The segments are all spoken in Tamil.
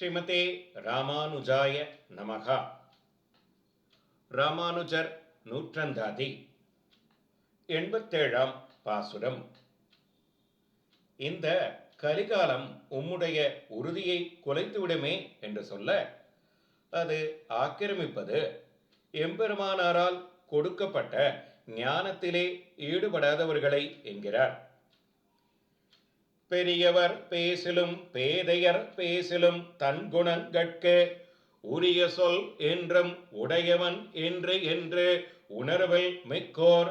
ஸ்ரீமதே ராமானுஜாய நமகா. ராமானுஜர் நூற்றந்தாதி எண்பத்தேழாம் பாசுரம். இந்த கலிகாலம் உம்முடைய உறுதியை குலைத்துவிடுமே என்று சொல்ல அது ஆக்கிரமிப்பது எம்பெருமானாரால் கொடுக்கப்பட்ட ஞானத்திலே ஈடுபடாதவர்களை என்கிறார். பெரியவர் பேசிலும் பேதையர் பேசிலும் தன் குணங்கட்கு உரிய சொல் என்றும் உடையவன் என்று என்று உணர்வில் மிக்கோர்.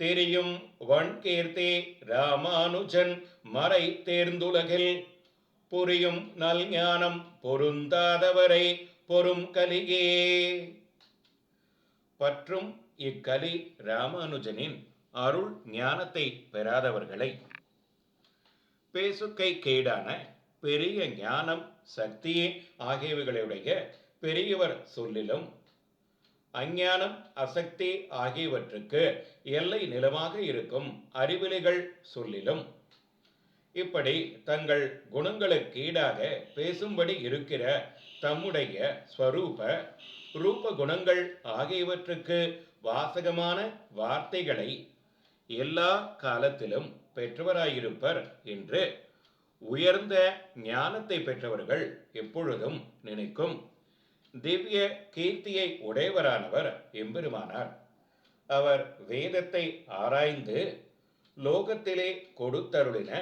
தெரியும் வன்கீர்த்தி ராமானுஜன் மறை தேர்ந்துலகில் புரியும் நல் ஞானம் பொருந்தாதவரை பொறும் கலியே. பற்றும் இக்கலி ராமானுஜனின் அருள் ஞானத்தை பெறாதவர்களை பேசுக்கை கேடான பெரிய ஞானம் சக்தி ஆகியவைகளுடைய பெரியவர் சொல்லிலும் அஞ்ஞானம் அசக்தி ஆகியவற்றுக்கு எல்லை நிலமாக இருக்கும் அறிவிலிகள் சொல்லிலும். இப்படி தங்கள் குணங்களுக்கு ஈடாக பேசும்படி இருக்கிற தம்முடைய ஸ்வரூப ரூப குணங்கள் ஆகியவற்றுக்கு வாசகமான வார்த்தைகளை எல்லா காலத்திலும் பெற்றவராயிருப்பர் என்று உயர்ந்த ஞானத்தை பெற்றவர்கள் எப்பொழுதும் நினைக்கும். திவ்ய கீர்த்தியை உடையவரானவர் எம்பெருமானார். அவர் வேதத்தை ஆராய்ந்து லோகத்திலே கொடுத்தருளின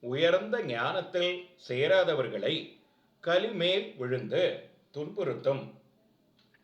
உயர்ந்த ஞானத்தில் சேராதவர்களை கலிமேல் விழுந்து துன்புறுத்தும்.